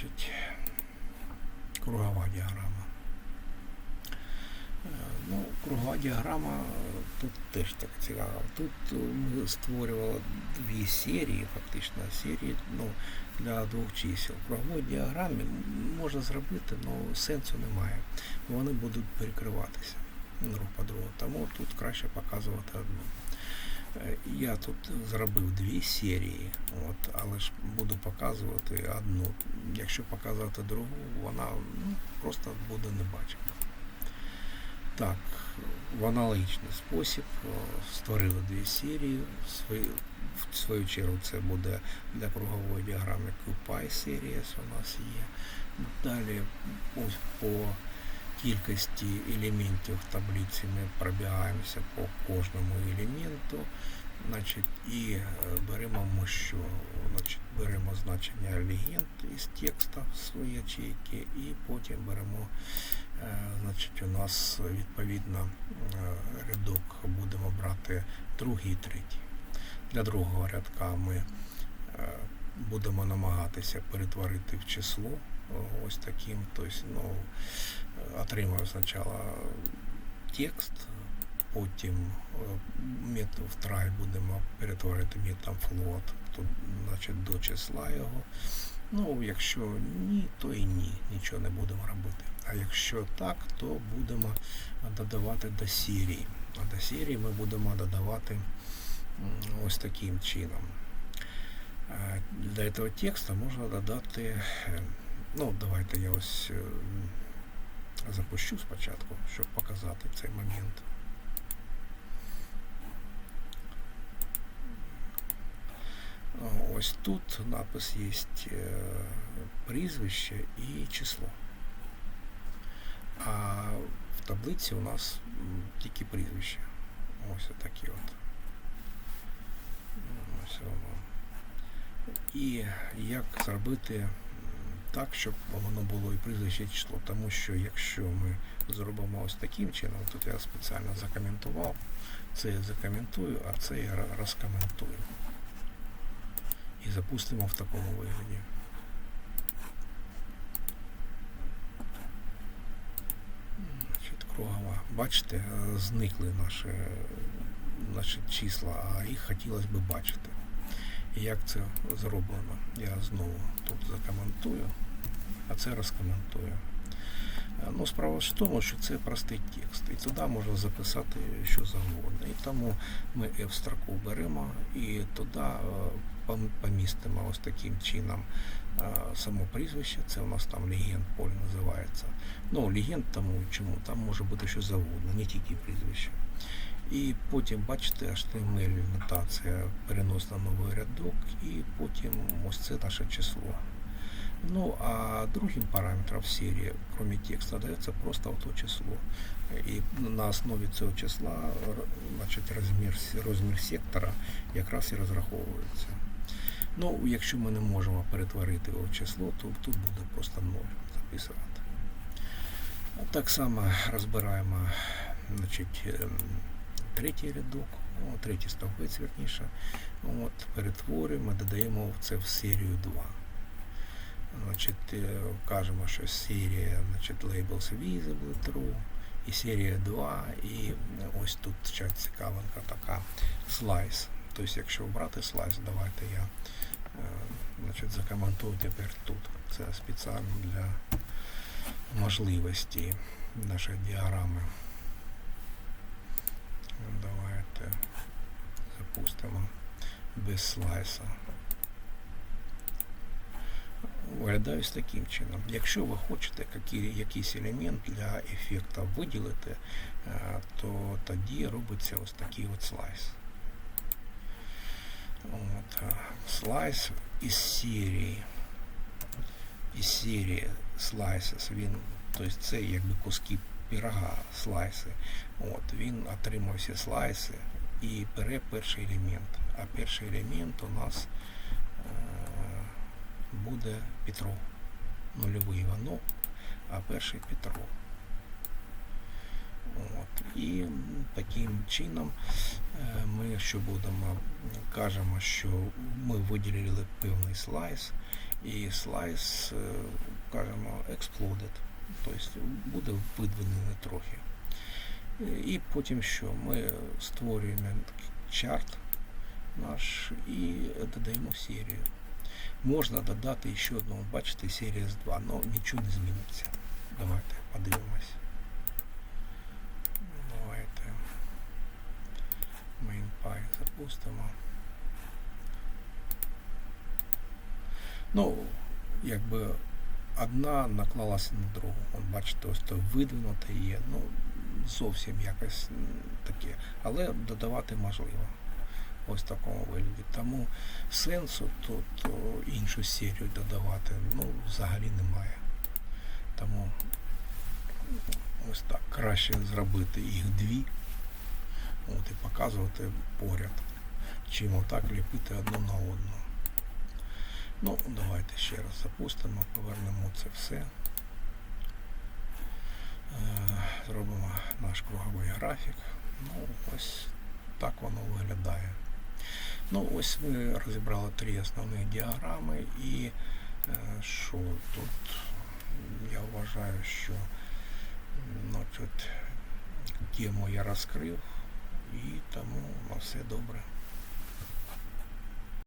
Значить, кругова діаграма. Е, Ну, кругова діаграма е, тут теж так цікаво. Тут е, ми створювали дві серії, фактично серії ну, для двох чисел. В круговій діаграмі можна зробити, але сенсу немає. Вони будуть перекриватися друг по другу. Тому тут краще показувати одну. Я тут зробив дві серії, от, але ж буду показувати одну. Якщо показувати другу, вона ну, просто буде небачена. Так, в аналогічний спосіб створили дві серії. В свою, чергу це буде для кругової діаграми QPy серія у нас є. Далі ось по кількості елементів в таблиці ми пробігаємося по кожному елементу. Значить, і е, беремо ми що? Значить, беремо значення легенд із текста в свої ячейки і потім беремо Е, Значить, у нас відповідно е, рядок будемо брати другий і третій. Для другого рядка ми будемо намагатися перетворити в число ось таким. Тобто, ну, отримав спочатку текст, потім метод в try будемо перетворити методом float, тут, значить, до числа його. Ну, якщо ні, то і ні, нічого не будемо робити. А якщо так, то будемо додавати до серії. А до серії ми будемо додавати ось таким чином. Для цього тексту можна додати, е, ну, давайте я ось е, запущу спочатку, щоб показати цей момент. Ось тут напис є прізвище і число. А в таблиці у нас тільки прізвище. Ось такі от. Ось воно. І як зробити так, щоб воно було і прізвище, число. Тому що якщо ми зробимо ось таким чином, тут я спеціально закоментував, це я закоментую, а це я розкоментую. І запустимо в такому вигляді. Кругова. Бачите, зникли наші, наші числа, а їх хотілося б бачити. Як це зроблено? Я знову тут закоментую, а це розкоментую. Е, Ну, справа в тому, що це простий текст, і туди можна записати що завгодно. І тому ми F-строку беремо і туди е, помістимо ось таким чином е, само прізвище. Це у нас там легенд поле називається. Ну, легенд тому чому? Там може бути що завгодно, не тільки прізвище. І потім, бачите, HTML нотація перенос на новий рядок, і потім ось це наше число. Ну, а другим параметром в серии, кроме текста, дается просто то число. І на основі цього числа значить, розмір, розмір сектора якраз і розраховується. Ну, якщо ми не можемо перетворити його в число, то тут буде просто 0 записувати. Так само розбираємо значить, ем, третій рядок, о, третій стовпець, верніше. От, перетворюємо, додаємо це в серію 2. Значить, е, кажемо, що серія значить, labels visible true, і серія 2, і ось тут ще цікавинка така слайс. Тобто, якщо обрати слайс, давайте я е, значить, закоментую тепер тут. Це спеціально для можливості нашої діаграми. Давайте запустимо без слайса виглядає ось таким чином. Якщо ви хочете якийсь елемент для ефекту виділити, е, то тоді робиться ось такий от слайс. От, е, слайс із серії. Із серії slices, він, тобто це якби куски пірога, слайси. От, він отримав всі слайси і бере перший елемент. А перший елемент у нас е, буде Петров. Нульовий Іванов, а перший Петров. От. І таким чином е, ми що будемо, кажемо, що ми виділили певний слайс, і слайс, е, кажемо, exploded. Тобто буде видвинений трохи. І потім що? Ми створюємо чарт наш і додаємо серію. Можна додати ще одну, бачите, серія з 2, але нічого не зміниться. Давайте подивимось. Давайте MainPy запустимо. Ну, якби одна наклалася на другу. От бачите, ось то видвинуте є. Ну, зовсім якось таке. Але додавати можливо. Ось такому вигляді. Тому сенсу тут іншу серію додавати ну, взагалі немає. Тому ось так. Краще зробити їх дві. От, і показувати поряд, чим отак ліпити одну на одну. Ну, давайте ще раз запустимо, повернемо це все. Е, Зробимо наш круговий графік. Ну, ось так воно виглядає. Ну, ось ми розібрали три основні діаграми і е, що тут я вважаю, що ну, тут тему я розкрив і тому ну, все добре.